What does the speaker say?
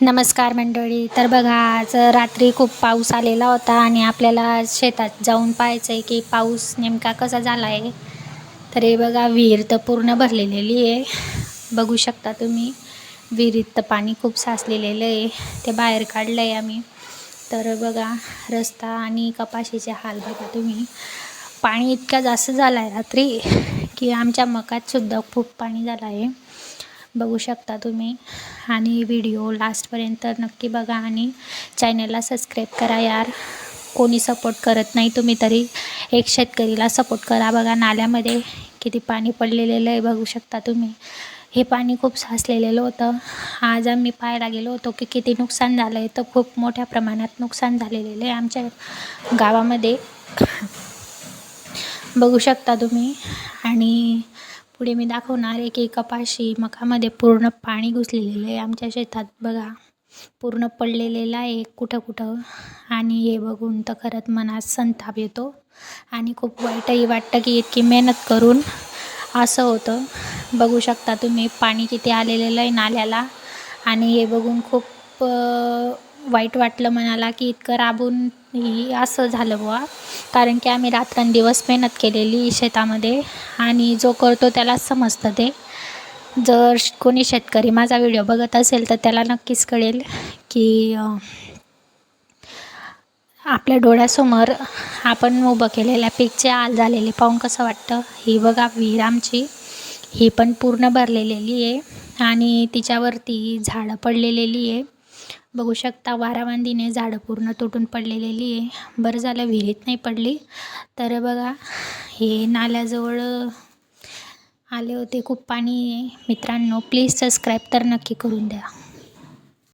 नमस्कार मंडळी. तर बघा आज रात्री खूप पाऊस आलेला होता आणि आपल्याला शेतात जाऊन पाहायचं आहे की पाऊस नेमका कसा झाला आहे तर हे बघा विहीर तर पूर्ण भरलेलेली आहे. बघू शकता तुम्ही विहिरीत तर पाणी खूप साचलेलेलं आहे. ते बाहेर काढलं आहे आम्ही. तर बघा रस्ता आणि कपाशीचे हाल बघा तुम्ही. पाणी इतका जास्त झाला आहे रात्री की आमच्या मकातसुद्धा खूप पाणी झालं आहे बघू शकता तुम्ही. आणि व्हिडिओ लास्टपर्यंत नक्की बघा आणि चॅनलला सबस्क्राईब करा यार. कोणी सपोर्ट करत नाही तुम्ही तरी. एक शेतकरीला सपोर्ट करा. बघा नाल्यामध्ये किती पाणी पडलेलं आहे बघू शकता तुम्ही. हे पाणी खूप साचलेलेलं होतं. आज आम्ही पाहायला गेलो होतो की किती नुकसान झालं आहे तर खूप मोठ्या प्रमाणात नुकसान झालेलं आहे आमच्या गावामध्ये. बघू शकता तुम्ही. आणि पुढे मी दाखवणार आहे की कपाशी मकामध्ये पूर्ण पाणी घुसलेलं आहे आमच्या शेतात. बघा पूर्ण पडलेलेलं आहे कुठं कुठं. आणि हे बघून तर खरंच मनात संताप येतो. आणि खूप वाईटही वाटतं की इतकी मेहनत करून असं होतं. बघू शकता तुम्ही पाणी किती आलेलं आहे नाल्याला. आणि हे बघून खूप वाईट वाटलं मनाला की इतकं राबून ही असं झालं बुवा. कारण की आम्ही रात्रंदिवस मेहनत केलेली शेतामध्ये आणि जो करतो त्यालाच समजतं ते. जर कोणी शेतकरी माझा व्हिडिओ बघत असेल तर त्याला नक्कीच कळेल की आपल्या डोळ्यासमोर आपण उभं केलेल्या पीकचे आल झालेले पाहून कसं वाटतं? ही बघा विहीर आमची. ही पण पूर्ण भरलेलेली आहे आणि तिच्यावरती झाडं पडलेलेली आहे. बघू शकता वारावांदीने झाडं पूर्ण तुटून पडलेली आहे. बरं झालं विहिरीत नाही पडली. तर बघा हे नाल्याजवळ आले होते खूप पाणी आहे. मित्रांनो प्लीज सबस्क्राईब तर नक्की करून द्या.